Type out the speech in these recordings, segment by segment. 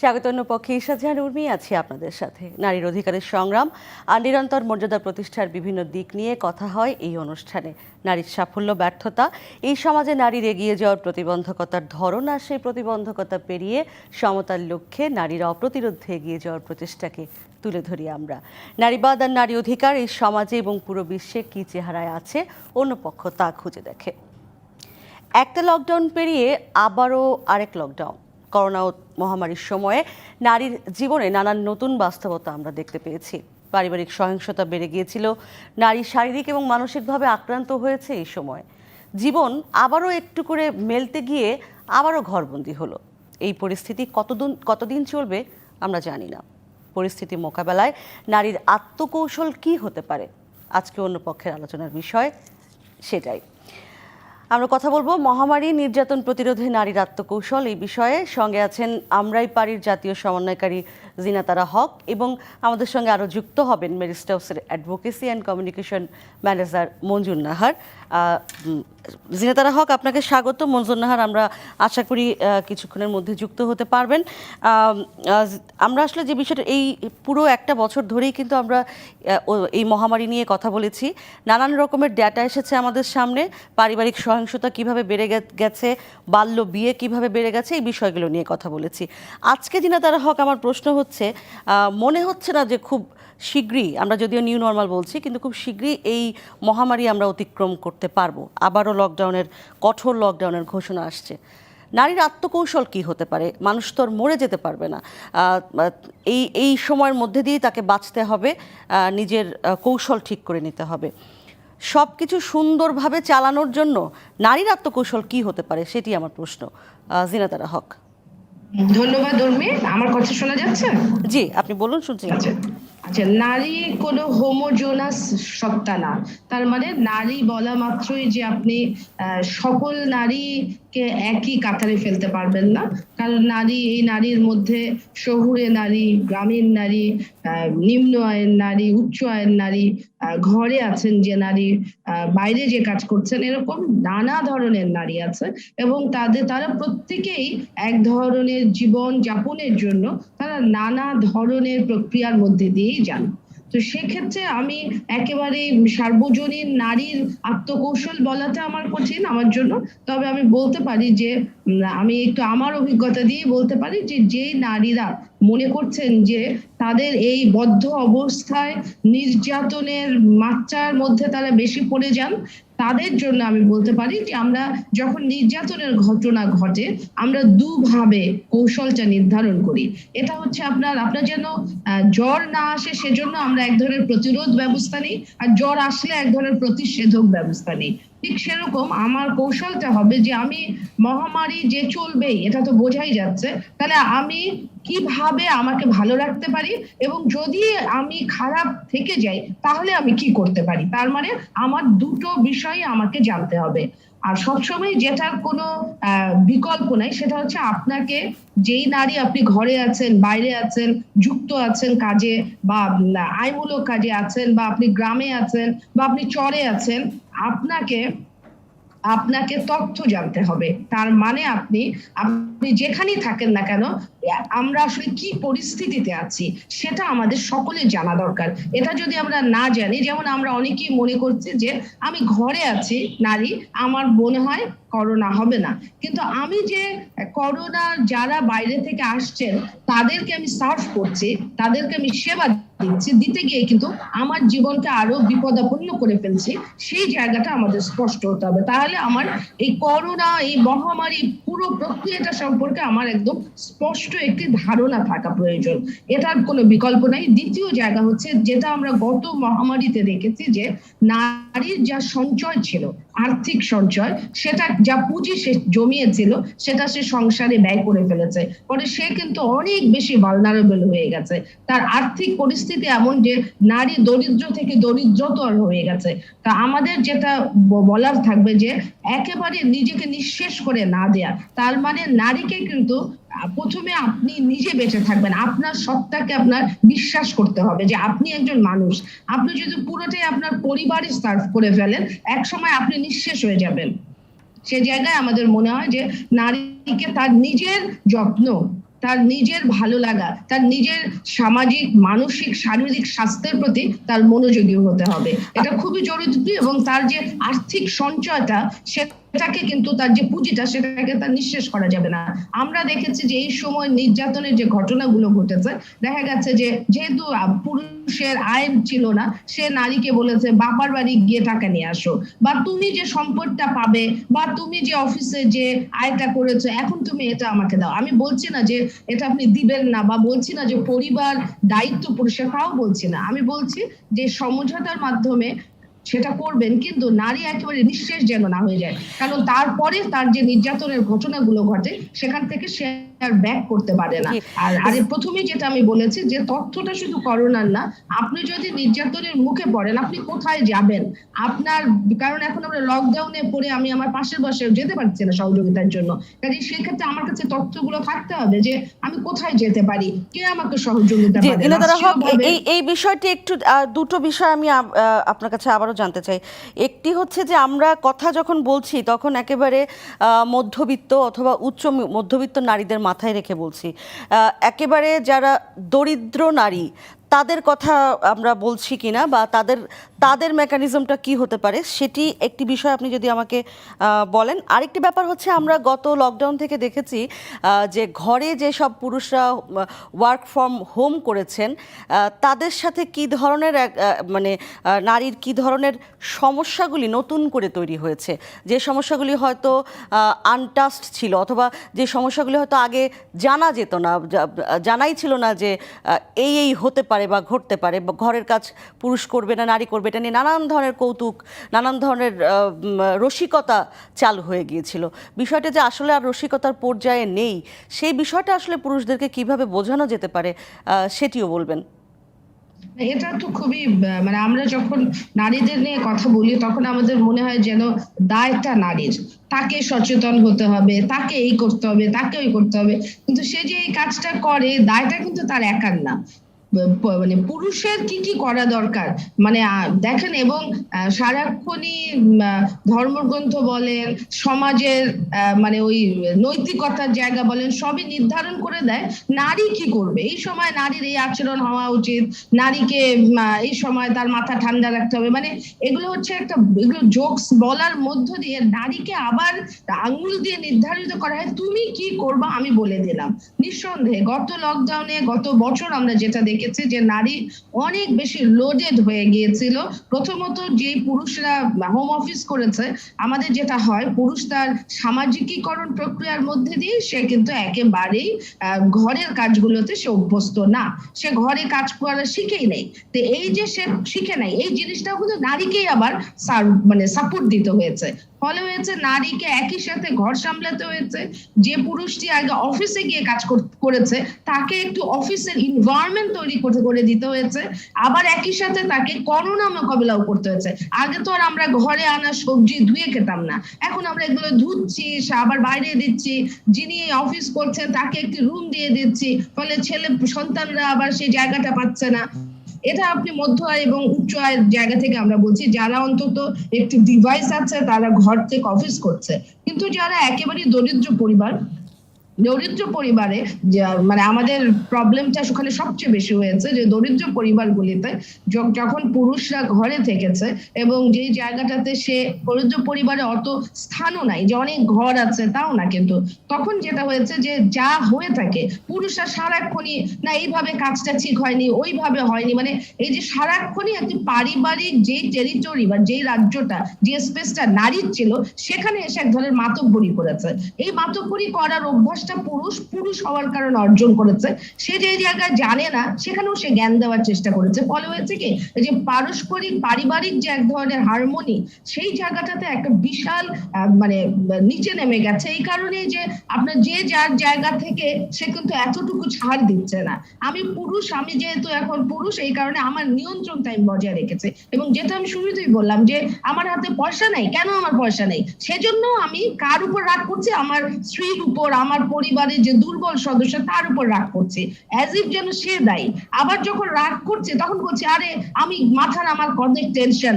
স্বাগতন্য পক্ষে ঈশাজাহান উর্মি আছি আপনাদের সাথে। নারীর অধিকারের সংগ্রাম আর নিরন্তর মর্যাদা প্রতিষ্ঠার বিভিন্ন দিক নিয়ে কথা হয় এই অনুষ্ঠানে। নারীর সাফল্য, ব্যর্থতা, এই সমাজে নারীর এগিয়ে যাওয়ার প্রতিবন্ধকতার ধরন আর সেই প্রতিবন্ধকতা পেরিয়ে সমতার লক্ষ্যে নারীর অপ্রতিরোধে এগিয়ে যাওয়ার প্রচেষ্টাকে তুলে ধরি আমরা। নারীবাদ আর নারী অধিকার এই সমাজে এবং পুরো বিশ্বে কী চেহারায় আছে, অন্য পক্ষ তা খুঁজে দেখে। একটা লকডাউন পেরিয়ে আবারও আরেক লকডাউন করোনা মহামারীর সময়ে নারীর জীবনে নানান নতুন বাস্তবতা আমরা দেখতে পেয়েছি। পারিবারিক সহিংসতা বেড়ে গিয়েছিল, নারী শারীরিক এবং মানসিকভাবে আক্রান্ত হয়েছে এই সময়। জীবন আবারও একটু করে মেলতে গিয়ে আবারও ঘরবন্দি হলো। এই পরিস্থিতি কতদিন কতদিন চলবে আমরা জানি না। পরিস্থিতি মোকাবেলায় নারীর আত্মকৌশল কি হতে পারে? আজকে অন্য পক্ষের আলোচনার বিষয় সেটাই। আমরা কথা বলব মহামারী, নির্যাতন প্রতিরোধে নারীর আত্মকৌশল এই বিষয়ে। সঙ্গে আছেন আমরাই পারির জাতীয় সমন্বয়কারী জিনাতারা হক এবং আমাদের সঙ্গে আরও যুক্ত হবেন মেরিস্টাউসের advocacy and communication manager Manjur Nahar. Zinatara Haque, আপনাকে স্বাগত। মঞ্জুর নাহার, আমরা আশা করি কিছুক্ষণের মধ্যে যুক্ত হতে পারবেন। আমরা আসলে যে বিষয়টা, এই পুরো একটা বছর ধরেই কিন্তু আমরা এই মহামারী নিয়ে কথা বলেছি। নানান রকমের ডেটা এসেছে আমাদের সামনে। পারিবারিক সহিংসতা কীভাবে বেড়ে গেছে, বাল্য বিয়ে কীভাবে বেড়ে গেছে, এই বিষয়গুলো নিয়ে কথা বলেছি। আজকে দিনা তারা হক, আমার প্রশ্ন হচ্ছে আহ, মনে হচ্ছে না যে খুব শীঘ্রই আমরা যদিও নিউ নর্মাল বলছি কিন্তু খুব শীঘ্রই এই মহামারী আমরা অতিক্রম করতে পারব। আবারও লকডাউনের কঠোর লকডাউনের ঘোষণা আসছে। নারীর আত্মকৌশল কি হতে পারে? মানুষ তো আর মরে যেতে পারবে না। এই এই সময়ের মধ্যে দিয়েই তাকে বাঁচতে হবে নিজের কৌশল ঠিক করে নিতে হবে। সব কিছু সুন্দরভাবে চালানোর জন্য নারীর আত্মকৌশল কি হতে পারে? সেটি আমার প্রশ্ন। জিনাতারা হক। ধন্যবাদ উর্মি আমার কথা শোনা যাচ্ছে? জি আপনি বলুন শুনছি। আচ্ছা আচ্ছা নারী কোনো হোমোজোনাস সত্তা না। তার মানে নারী বলা মাত্রই যে আপনি আহ, সকল নারীকে একই কাতারে ফেলতে পারবেন না। কারণ নারী, এই নারীর মধ্যে শহুরে নারী গ্রামীণ নারী নিম্ন আয়ের নারী, উচ্চ আয়ের নারী ঘরে আছেন যে নারী বাইরে যে কাজ করছেন, এরকম নানা ধরনের নারী আছে এবং তাদের, তারা প্রত্যেকেই এক ধরনের জীবন যাপনের জন্য তারা নানা ধরনের প্রক্রিয়ার মধ্যে দিয়েই যান। তো সেক্ষেত্রে আমি একেবারে সার্বজনীন নারীর আত্মকৌশল বলাটা আমার কঠিন আমার জন্য। তবে আমি বলতে পারি যে আমি একটু আমার অভিজ্ঞতা দিয়ে বলতে পারি যে যেই নারীরা মনে করছেন যে, তাদের এই বদ্ধ অবস্থায় নির্যাতনের মাত্রার মধ্যে তারা বেশি পড়ে যান, তাদের জন্য আমি বলতে পারি যে, আমরা যখন নির্যাতনের ঘটনা ঘটে, আমরা দুভাবে কৌশলটা নির্ধারণ করি। এটা হচ্ছে আপনার আপনার যেন জ্বর না আসে সেজন্য আমরা এক ধরনের প্রতিরোধ ব্যবস্থা নিই, আর জ্বর আসলে এক ধরনের প্রতিষেধক ব্যবস্থা নিই। ঠিক সেরকম আমার কৌশলটা হবে যে আমি মহামারী যে চলবেই, এটা তো বোঝাই যাচ্ছে, তাহলে আমি কীভাবে আমাকে ভালো রাখতে পারি এবং যদি আমি খারাপ থেকে যাই, তাহলে আমি কি করতে পারি? তার মানে আমার দুটো বিষয় আমাকে জানতে হবে। আর সবসময় যেটার কোনো বিকল্প নাই, সেটা হচ্ছে আপনাকে যেই নারী আপনি ঘরে আছেন, বাইরে আছেন, যুক্ত আছেন কাজে বা আইমূলক কাজে আছেন বা আপনি গ্রামে আছেন বা আপনি চরে আছেন, আপনাকে আপনাকে তথ্য জানতে হবে। তার মানে আপনি আপনি যেখানেই থাকেন না কেন আমরা আসলে কি পরিস্থিতিতে আছি সেটা আমাদের সকলে জানা দরকার। এটা যদি আমরা না জানি, যেমন আমরা অনেকেই মনে করছি যে, আমি ঘরে আছি, নারী, আমার মনে হয় করোনা হবে না। কিন্তু আমি যে করোনা যারা বাইরে থেকে আসছেন, তাদেরকে আমি সার্ভ করছি, তাদেরকে আমি সেবা দিচ্ছি, দিতে গিয়ে কিন্তু আমার জীবনকে আরও বিপদাপন্ন করে ফেলছি। সেই জায়গাটা আমাদের স্পষ্ট হতে হবে। তাহলে আমার এই করোনা, এই মহামারী পুরো প্রক্রিয়াটা সম্পর্কে আমার একদম স্পষ্ট একটি ধারণা থাকা প্রয়োজন। এটার কোনো বিকল্প নাই। দ্বিতীয় জায়গা হচ্ছে যেটা আমরা গত মহামারীতে দেখেছি যে নারীর যা সঞ্চয় ছিল, আর্থিক সঞ্চয়, সেটা যা পুঁজি সে জমিয়েছিল, সেটা সে সংসারে ব্যয় করে ফেলেছে। পরে সে কিন্তু অনেক বেশি ভালনারেবল হয়ে গেছে। তার আর্থিক পরিস্থিতি এমন যে নারী দরিদ্র থেকে দরিদ্রতর হয়ে গেছে। তা আমাদের যেটা বলার থাকবে যে একেবারে নিজেকে নিঃশেষ করে না দেয়া তার মানে নারীকে কিন্তু প্রথমে আপনি নিজে বেঁচে থাকবেন। আপনার সত্তাকে আপনার বিশ্বাস করতে হবে যে আপনি একজন মানুষ। আপনি যদি পুরোটাই আপনার পরিবারে সার্ভ করে ফেলেন এক সময় আপনি নিঃশেষ হয়ে যাবেন। সে জায়গায় আমাদের মনে হয় যে নারীকে তার নিজের যত্ন, তার নিজের ভালো লাগা, তার নিজের সামাজিক, মানসিক, শারীরিক স্বাস্থ্যের প্রতি তার মনোযোগী হতে হবে। এটা খুবই জরুরি এবং তার যে আর্থিক সঞ্চয়টা সেটাকে কিন্তু তার যে পুঁজিটা সেটাকে তার নিঃশেষ করা যাবে না। আমরা দেখেছি যে এই সময় নির্যাতনের যে ঘটনাগুলো ঘটেছে, দেখা গেছে যে যেহেতু পুরুষের আইন ছিল না, সে নারীকে বলেছে, বাবার বাড়ি গিয়ে টাকা নিয়ে আসো। বা তুমি যে সম্পদটা পাবে বা তুমি যে অফিসে যে আয়টা করেছ, এখন তুমি এটা আমাকে দাও। আমি বলছি না যে এটা আপনি দিবেন না বা বলছি না যে পরিবার দায়িত্ব পুরুষের তাও বলছি না। আমি বলছি যে সমঝোতার মাধ্যমে সেটা করবেন, কিন্তু নারী একেবারে নিঃশেষ যেন না হয়ে যায়। কারণ তারপরে তার যে নির্যাতনের ঘটনাগুলো ঘটে, সেখান থেকে সে আর ব্যাক করতে পারে না। আর আরে প্রথমেই যেটা আমি বলেছি যে তথ্যটা শুধু করোনার না আপনি যদি নির্যাতনের মুখে পড়েন আপনি কোথায় যাবেন? আপনার কারণ এখন আমরা লকডাউনে পড়ে আমি আমার পাশের যেতে পারছি না সহযোগিতার জন্য। কাজে সেক্ষেত্রে আমার কাছে তথ্যগুলো থাকতে হবে যে আমি কোথায় যেতে পারি কে আমাকে সহযোগিতা এই এই বিষয়টি একটু দুটো বিষয় আমি আপনার কাছে আবারও জানতে চাই। একটি হচ্ছে যে আমরা কথা যখন বলছি তখন একেবারে আহ, মধ্যবিত্ত অথবা উচ্চ মধ্যবিত্ত নারীদের মাথায় রেখে বলছি। একেবারে যারা দরিদ্র নারী তাদের কথা আমরা বলছি কিনা বা তাদের তাদের মেকানিজমটা কি হতে পারে সেটি একটি বিষয় আপনি যদি আমাকে বলেন। আরেকটি ব্যাপার হচ্ছে আমরা গত লকডাউন থেকে দেখেছি যে ঘরে যে সব পুরুষরা ওয়ার্ক ফ্রম হোম করেছেন তাদের সাথে কি ধরনের মানে নারীর কি ধরনের সমস্যাগুলি নতুন করে তৈরি হয়েছে? যে সমস্যাগুলি হয়তো আনটাস্ট ছিল অথবা যে সমস্যাগুলি হয়তো আগে জানা যেত না জানাই ছিল না যে এই এই হতে পারে। বা ঘটতে পারে ঘরের কাজ পুরুষ করবে না, নারী করবে, এটা নিয়ে নানান ধরনের কৌতুক, নানান ধরনের রসিকতা চালু হয়ে গিয়েছিল। বিষয়টা যে আসলে আর রসিকতার পর্যায়ে নেই, সেই বিষয়টা আসলে পুরুষদেরকে কীভাবে বোঝানো যেতে পারে সেটিও বলবেন। এটা তো খুবই মানে আমরা যখন নারীদের নিয়ে কথা বলি, তখন আমাদের মনে হয় যেন দায়টা নারীর। তাকে সচেতন হতে হবে, তাকে এই করতে হবে, তাকে ওই করতে হবে। কিন্তু সে যে এই কাজটা করে, দায়টা কিন্তু তার একার না। মানে পুরুষের কি কি করা দরকার? মানে দেখেন এবং সারাক্ষণই ধর্মগ্রন্থ বলেন, সমাজের মানে ওই নৈতিকতার জায়গা বলেন, সবই নির্ধারণ করে দেয়। নারী কি করবে? এই সময় নারীর এই আচরণ হওয়া উচিত। নারীকে এই সময় তার মাথা ঠান্ডা রাখতে হবে। মানে এগুলো হচ্ছে একটা, এগুলো জোকস বলার মধ্য দিয়ে নারীকে আবার আঙুল দিয়ে নির্ধারিত করা হয়, তুমি কি করবা? আমি বলে দিলাম। নিঃসন্দেহে, গত লকডাউনে গত বছর আমরা যেটা দেখেছি যে নারী অনেক বেশি লোডেড হয়ে গিয়েছিল। প্রথমত যে পুরুষরা হোম অফিস করেছে, আমাদের যেটা হয়, পুরুষ তার সামাজিকীকরণ প্রক্রিয়ার মধ্যে দিয়ে সে কিন্তু একেবারেই ঘরের কাজগুলোতে সে অভ্যস্ত না। সে ঘরে কাজ করা শিখেই নেই। তো এই যে সে শিখে নাই, এই জিনিসটাও কিন্তু নারীকেই আবার মানে সাপোর্ট দিতে হয়েছে। ফলে হয়েছে নারীকে একই সাথে ঘর সামলাতে হয়েছে। যে পুরুষটি আগে অফিসে গিয়ে কাজ কর- করেছে, তাকে একটু অফিসের ইনভায়রনমেন্ট তৈরি করতে, করে দিতে হয়েছে। আবার একই সাথে তাকে করোনা মোকাবিলাও করতে হয়েছে। আগে তো আর আমরা ঘরে আনা সবজি ধুয়ে খেতাম না। এখন আমরা এগুলো ধুচ্ছি, আবার বাইরে দিচ্ছি। যিনি অফিস করছেন, তাকে একটি রুম দিয়ে দিচ্ছি। ফলে ছেলে, সন্তানরা আবার সেই জায়গাটা পাচ্ছে না। এটা আপনি মধ্য আয় এবং উচ্চ আয়ের জায়গা থেকে আমরা বলছি, যারা অন্তত একটি ডিভাইস আছে তারা ঘর থেকে অফিস করছে। কিন্তু যারা একেবারে দরিদ্র পরিবার দরিদ্র পরিবারে মানে আমাদের প্রবলেমটা সেখানে সবচেয়ে বেশি হয়েছে যে দরিদ্র পরিবারগুলিতে য- যখন পুরুষরা ঘরে থেকেছে এবং যে জায়গাটাতে সে দরিদ্র পরিবারে অত স্থানও নাই, যে অনেক ঘর আছে তাও না কিন্তু, তখন যেটা হয়েছে যে যা হয়ে থাকে, পুরুষরা সারাক্ষণই, না, এইভাবে কাজটা ঠিক হয়নি, ওইভাবে হয়নি। মানে এই যে সারাক্ষণই একটি পারিবারিক যেই টেরিটরি বা যেই রাজ্যটা, যে স্পেসটা নারীর ছিল, সেখানে এসে এক ধরনের মাতব্বরি করেছে। এই মাতব্বরি করার অভ্যাসটা পুরুষ পুরুষ হওয়ার কারণে অর্জন করেছে। সে যে জায়গায় জানে না, সেখানেও সে জ্ঞান দেওয়ার চেষ্টা করেছে। ফলে হয়েছে কি যে পারস্পরিক, পারিবারিক যে এক ধরনের হারমোনি সেই জায়গাটাতে একটা বিশাল মানে নিচে নেমে গেছে। এই কারণে যে আপনার যে যার জায়গা থেকে সে কিন্তু এতটুকু ছাড় দিচ্ছে না। আমি পুরুষ, আমি যেহেতু এখন পুরুষ, এই কারণে আমার নিয়ন্ত্রণটা আমি বজায় রেখেছে। এবং যেটা আমি শুরুতেই বললাম যে, আমার হাতে পয়সা নেই, কেন আমার পয়সা নেই? সেজন্য আমি কার উপর রাগ করছি? আমার স্ত্রীর উপর, আমার পরিবারের যে দুর্বল সদস্য তার উপর রাগ করছে। অ্যাজ ইফ যেন সে দায়ী। আবার যখন রাগ করছে, তখন বলছে, আরে, আমি মাথার আমার অনেক টেনশন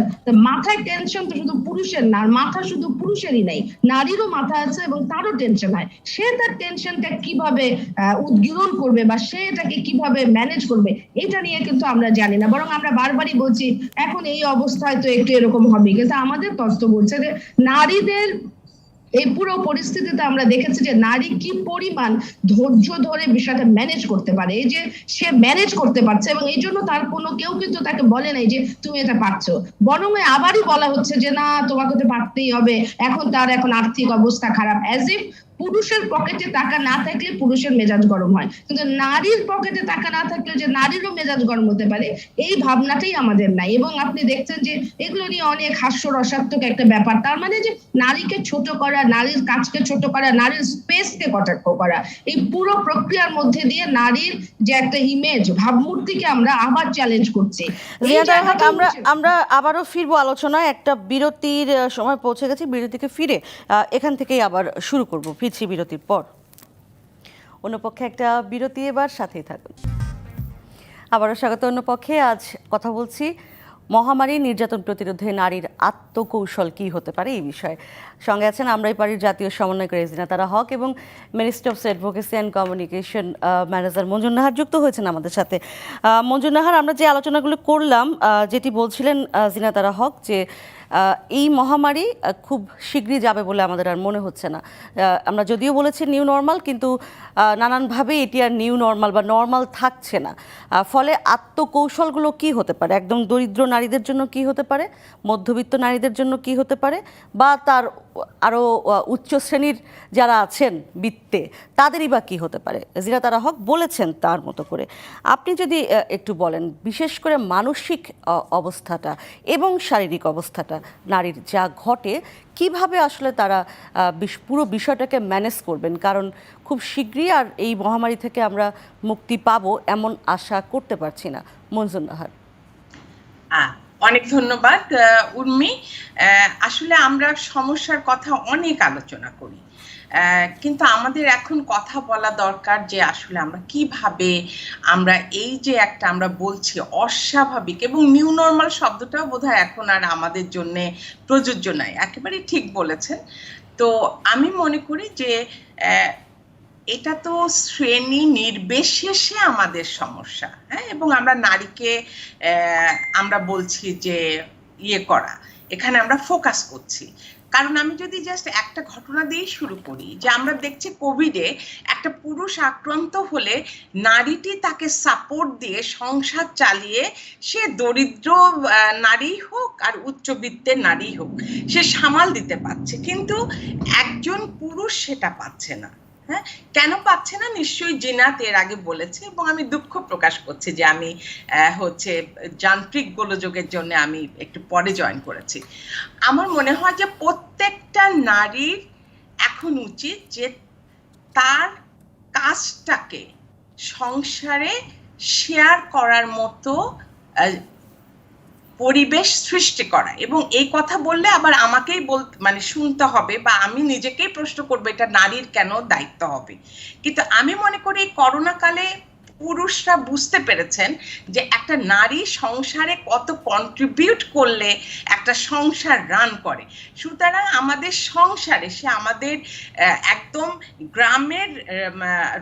মাথায় টেনশন তো শুধু পুরুষের না মাথা শুধু পুরুষেরই নেই। নারীরও মাথা আছে এবং তারও টেনশন হয়। সে তার টেনশনটা কীভাবে উদ্গীরণ করবে বা সে এটাকে কীভাবে ম্যানেজ করবে, এটা নিয়ে কিন্তু আমরা জানি না। বরং আমরা বারবারই বলছি, এখন এই অবস্থায় তো একটু এরকম হবে। কিন্তু আমাদের তত্ত্ব বলছে যে, নারীদের এই পুরো পরিস্থিতিতে আমরা দেখেছি যে নারী কি পরিমাণ ধৈর্য ধরে বিষয়টা ম্যানেজ করতে পারে। এই যে সে ম্যানেজ করতে পারছে এবং এই জন্য তার কোনো কেউ কিন্তু তাকে বলে নাই যে তুমি এটা পারছ। বরং আবারই বলা হচ্ছে যে, না, তোমাকে তো পারতেই হবে। এখন তার এখন আর্থিক অবস্থা খারাপ। অ্যাজ ইফ পুরুষের পকেটে টাকা না থাকলে পুরুষের মেজাজ গরম হয়। কিন্তু নারীর পকেটে টাকা না থাকলে যে নারীরও মেজাজ গরম হতে পারে এই ভাবনাটাই আমাদের নাই। এবং আপনি দেখছেন যে এগুলো নিয়ে অনেক হাস্য রসাত্মক একটা ব্যাপার। তার মানে যে নারীকে ছোট করা নারীর কাজকে ছোট করা নারীর স্পেসকে কটাক্ষ করা এই পুরো প্রক্রিয়ার মধ্যে দিয়ে নারীর যে একটা ইমেজ ভাবমূর্তিকে আমরা আবার চ্যালেঞ্জ করছি। আমরা আমরা আবারও ফিরবো আলোচনায়। একটা বিরতির সময় পৌঁছে গেছি বিরতিকে ফিরে এখান থেকেই আবার শুরু করব। ফিরছি বিরতির পর। অন্যপক্ষে একটা বিরতি এবার সাথেই থাকুন। আবারও স্বাগত অন্যপক্ষে। আজ কথা বলছি, মহামারী নির্যাতন প্রতিরোধে নারীর আত্মকৌশল কি হতে পারে এই বিষয়ে। সঙ্গে আছেন আমরাই পাড়ির জাতীয় সমন্বয়কারী রেজিনা তারা হক এবং ministry of advocacy and communication manager Manjur Nahar যুক্ত হয়েছেন আমাদের সাথে। মঞ্জুর নাহার, আমরা যে আলোচনাগুলো করলাম যেটি বলছিলেন জিনা তারা হক যে এই মহামারী খুব শীঘ্রই যাবে বলে আমাদের আর মনে হচ্ছে না। আমরা যদিও বলেছি নিউ নর্মাল, কিন্তু নানানভাবে এটি আর নিউ নর্মাল বা নর্মাল থাকছে না। ফলে আত্মকৌশলগুলো কি হতে পারে? একদম দরিদ্র নারীদের জন্য কি হতে পারে? মধ্যবিত্ত নারীদের জন্য কি হতে পারে? বা তার আরও উচ্চ শ্রেণির যারা আছেন বৃত্তে, তাদেরই বা কি হতে পারে? জিরা তারা হক বলেছেন তার মতো করে। আপনি যদি একটু বলেন, বিশেষ করে মানসিক অবস্থাটা এবং শারীরিক অবস্থাটা, নারীর যা ঘটে, কীভাবে আসলে তারা পুরো বিষয়টাকে ম্যানেজ করবেন? কারণ খুব শীঘ্রই আর এই মহামারী থেকে আমরা মুক্তি পাবো এমন আশা করতে পারছি না। মঞ্জুর নাহার অনেক ধন্যবাদ উর্মি। আসলে আমরা সমস্যার কথা অনেক আলোচনা করি। কিন্তু আমাদের এখন কথা বলা দরকার যে আসলে আমরা কীভাবে আমরা এই যে একটা আমরা বলছি অস্বাভাবিক এবং নিউ নর্মাল শব্দটাও বোধহয় এখন আর আমাদের জন্য প্রযোজ্য নয় একেবারেই ঠিক বলেছেন। তো আমি মনে করি যে এটা তো শ্রেণি নির্বিশেষে আমাদের সমস্যা হ্যাঁ? এবং আমরা নারীকে আমরা বলছি যে ইয়ে করা, এখানে আমরা ফোকাস করছি। কারণ আমি যদি জাস্ট একটা ঘটনা দিয়ে শুরু করি, যে আমরা দেখছি কোভিডে একটা পুরুষ আক্রান্ত হলে নারীটি তাকে সাপোর্ট দিয়ে সংসার চালিয়ে সে দরিদ্র নারী হোক আর উচ্চবিত্তের নারী হোক, সে সামাল দিতে পারছে। কিন্তু একজন পুরুষ সেটা পাচ্ছে না। হ্যাঁ? কেন পাচ্ছে না? নিশ্চয়ই জিনাত এর আগে বলেছে এবং আমি দুঃখ প্রকাশ করছি যে আমি হচ্ছে যান্ত্রিক গোলযোগের জন্য আমি একটু পরে জয়েন করেছি। আমার মনে হয় যে প্রত্যেকটা নারীর এখন উচিত যে তার কাজটাকে সংসারে শেয়ার করার মতো পরিবেশ সৃষ্টি করা। এবং এই কথা বললে আবার আমাকেই বল মানে শুনতে হবে বা আমি নিজেকেই প্রশ্ন করব, এটা নারীর কেন দায়িত্ব হবে? কিন্তু আমি মনে করি করোনাকালে করোনা কালে পুরুষরা বুঝতে পেরেছেন যে একটা নারী সংসারে কত কন্ট্রিবিউট করলে একটা সংসার রান করে। সুতরাং আমাদের সংসারে সে আমাদের একদম গ্রামের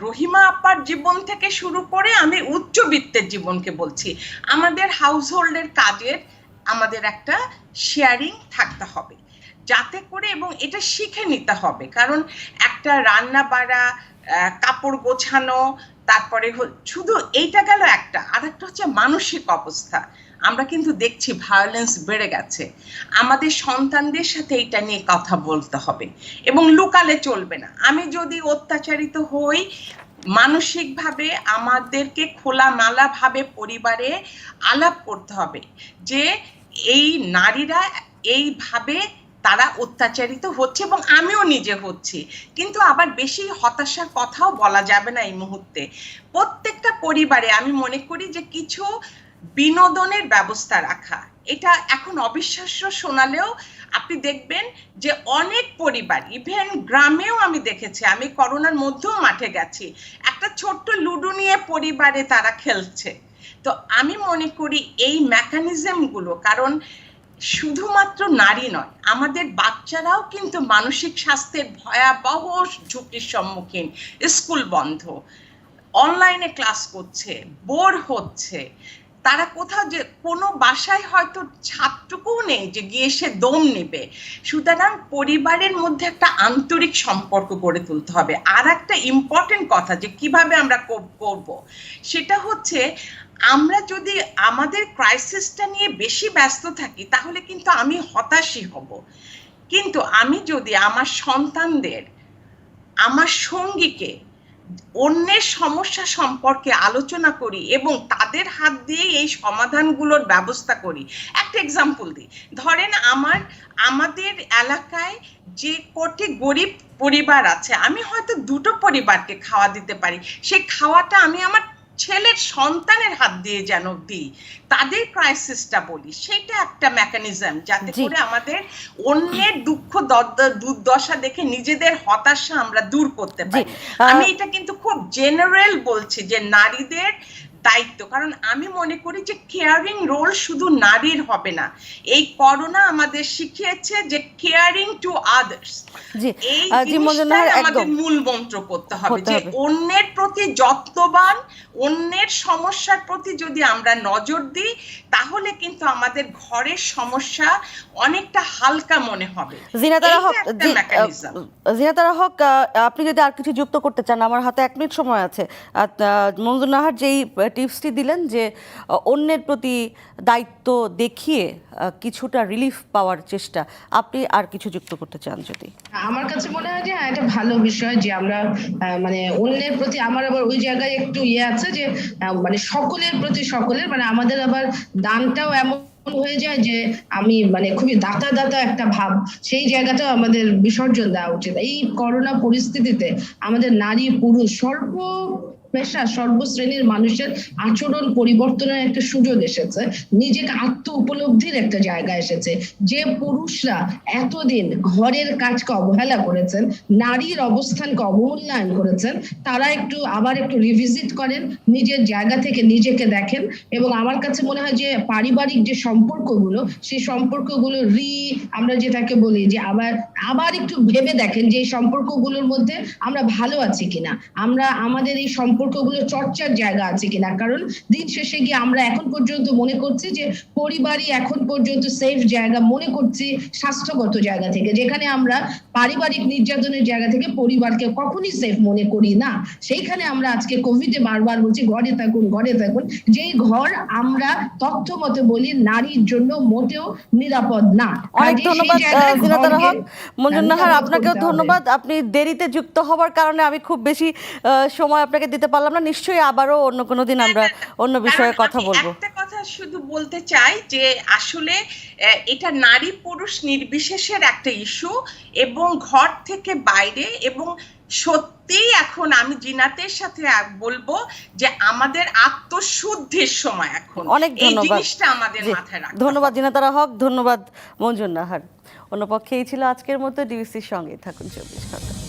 রহিমা আপার জীবন থেকে শুরু করে আমি উচ্চবিত্তের জীবনকে বলছি। আমাদের হাউসহোল্ডের কাজের আমাদের একটা শেয়ারিং থাকতে হবে। যাতে করে এবং এটা শিখে নিতে হবে। কারণ একটা রান্না বাড়া কাপড় গোছানো, তারপরে শুধু এইটা গেল একটা আর একটা হচ্ছে মানসিক অবস্থা। আমরা কিন্তু দেখছি ভায়োলেন্স বেড়ে গেছে। আমাদের সন্তানদের সাথে এটা নিয়ে কথা বলতে হবে এবং লুকালে চলবে না। আমি যদি অত্যাচারিত হই, মানসিকভাবে আমাদেরকে খোলামেলা ভাবে পরিবারে আলাপ করতে হবে যে এই নারীরা এইভাবে তারা অত্যাচারিত হচ্ছে এবং আমিও নিজে হচ্ছি। কিন্তু আবার বেশি হতাশার কথাও বলা যাবে না এই মুহূর্তে। প্রত্যেকটা পরিবারে আমি মনে করি যে কিছু বিনোদনের ব্যবস্থা রাখা। এটা এখন অবিশ্বাস্য শোনালেও আপনি দেখবেন যে অনেক পরিবার ইভেন গ্রামেও আমি দেখেছি, আমি করোনার মধ্যেও মাঠে গেছি, একটা ছোট্ট লুডো নিয়ে পরিবারে তারা খেলছে। তো আমি মনে করি এই মেকানিজমগুলো কারণ শুধুমাত্র নারী নয়, আমাদের বাচ্চারাও কিন্তু মানসিক স্বাস্থ্যের ভয়াবহ ঝুঁকির সম্মুখীন। স্কুল বন্ধ অনলাইনে ক্লাস করছে বোর হচ্ছে। তারা কোথাও যে, কোনো বাসায় হয়তো ছাত্রকেও নেই যে গিয়ে সে দম নেবে। সুতরাং পরিবারের মধ্যে একটা আন্তরিক সম্পর্ক গড়ে তুলতে হবে। আর একটা ইম্পর্টেন্ট কথা যে কীভাবে আমরা কর- করব, সেটা হচ্ছে আমরা যদি আমাদের ক্রাইসিসটা নিয়ে বেশি ব্যস্ত থাকি, তাহলে কিন্তু আমি হতাশই হব। কিন্তু আমি যদি আমার সন্তানদের, আমার সঙ্গীকে অন্যের সমস্যা সম্পর্কে আলোচনা করি এবং তাদের হাত দিয়ে এই সমাধানগুলোর ব্যবস্থা করি। একটা এক্সাম্পল দিই। ধরেন আমার, আমাদের এলাকায় যে কটি গরিব পরিবার আছে, আমি হয়তো দুটো পরিবারকে খাওয়া দিতে পারি। সেই খাওয়াটা আমি আমার ছেলের সন্তানের হাত দিয়ে যেন দিই তাদের ক্রাইসিসটা বলি সেটা একটা মেকানিজম যাতে করে আমাদের অন্যের দুঃখ দর্দ- দুর্দশা দেখে নিজেদের হতাশা আমরা দূর করতে পারি। আমি এটা কিন্তু খুব জেনারেল বলছি যে নারীদের দায়িত্ব। কারণ আমি মনে করি যে কেয়ারিং রোল শুধু নারীর হবে না। এই করোনা আমাদের শিখিয়েছে যে কেয়ারিং টু আদার্স এই আমাদের মূল মন্ত্র করতে হবে যে অন্যের প্রতি যত্নবান অন্যের সমস্যার প্রতি যদি আমরা নজর দিই তাহলে কিন্তু আমাদের ঘরের সমস্যা অনেকটা হালকা মনে হবে। জিনাতারা হক জিনাতারা হক আপনি যদি আর কিছু যুক্ত করতে চান আমার হাতে এক মিনিট সময় আছে। মঞ্জুর নাহার যেই টিপসটি দিলেন যে অন্যের প্রতি দায়িত্ব দেখিয়ে কিছুটা রিলিফ পাওয়ার চেষ্টা। আপনি আর কিছু যুক্ত করতে চান যদি? আমার কাছে মনে হয় যে হ্যাঁ এটা ভালো বিষয় যে আমরা মানে অন্যের প্রতি আমার আবার ওই জায়গায় একটু ইয়ে আছে যে মানে সকলের প্রতি সকলের মানে আমাদের আবার দানটাও এমন হয়ে যায় যে, আমি মানে খুবই দাতা দাতা একটা ভাব, সেই জায়গাটাও আমাদের বিসর্জন দেওয়া উচিত। এই করোনা পরিস্থিতিতে আমাদের নারী পুরুষ সর্ব পেশা সর্বশ্রেণীর মানুষের আচরণ পরিবর্তনের একটা সুযোগ এসেছে। নিজেকে আত্ম উপলব্ধির একটা জায়গা এসেছে। যে পুরুষরা এতদিন ঘরের কাজকে অবহেলা করেছেন, নারীর অবস্থানকে অবমূল্যায়ন করেছেন, তারা একটু আবার একটু রিভিজিট করেন, নিজের জায়গা থেকে নিজেকে দেখেন এবং আমার কাছে মনে হয় যে পারিবারিক যে সম্পর্কগুলো, সেই সম্পর্কগুলো রি, আমরা যেটাকে বলি যে আবার আবার একটু ভেবে দেখেন যে এই সম্পর্কগুলোর মধ্যে আমরা ভালো আছি কিনা। আমরা, আমাদের এই সম্পর্কগুলো চর্চার জায়গা আছে কিনা? কারণ দিন শেষে গিয়ে আমরা এখন পর্যন্ত মনে করছি যে পরিবারই এখন পর্যন্ত সেফ জায়গা মনে করছি স্বাস্থ্যগত জায়গা থেকে। যেখানে আমরা পারিবারিক নির্যাতনের জায়গা থেকে পরিবারকে কখনই সেফ মনে করি না। সেইখানে আমরা আজকে কোভিডে বারবার বলছি ঘরে থাকুন ঘরে থাকুন। যেই ঘর আমরা তথ্য মতে বলি নারীর জন্য মোটেও নিরাপদ না। অনেক ধন্যবাদ জায়গায় আহ, জিনাতারা ঘরকে হক। মঞ্জুর নাহার আপনাকেও ধন্যবাদ। আপনি দেরিতে যুক্ত হওয়ার কারণে আমি খুব বেশি সময় আপনাকে দিতে পারলাম না নিশ্চয়ই আবারও অন্য কোনো দিন আমরা অন্য বিষয়ে কথা বলব। একটা কথা শুধু বলতে চাই যে আসলে এটা নারী পুরুষ নির্বিশেষের একটা ইস্যু এবং ঘর থেকে বাইরে এবং সত্যিই এখন আমি জিনাতের সাথে বলব যে আমাদের আত্মশুদ্ধির সময় এখন। অনেক ধন্যবাদ। জিনিসটা আমাদের মাথায় রাখতে ধন্যবাদ জিনাতারা হক ধন্যবাদ মঞ্জুর নাহার। অন্য পক্ষে এই ছিল আজকের মতো ডিবিসির সঙ্গে থাকুন চব্বিশ ঘণ্টা।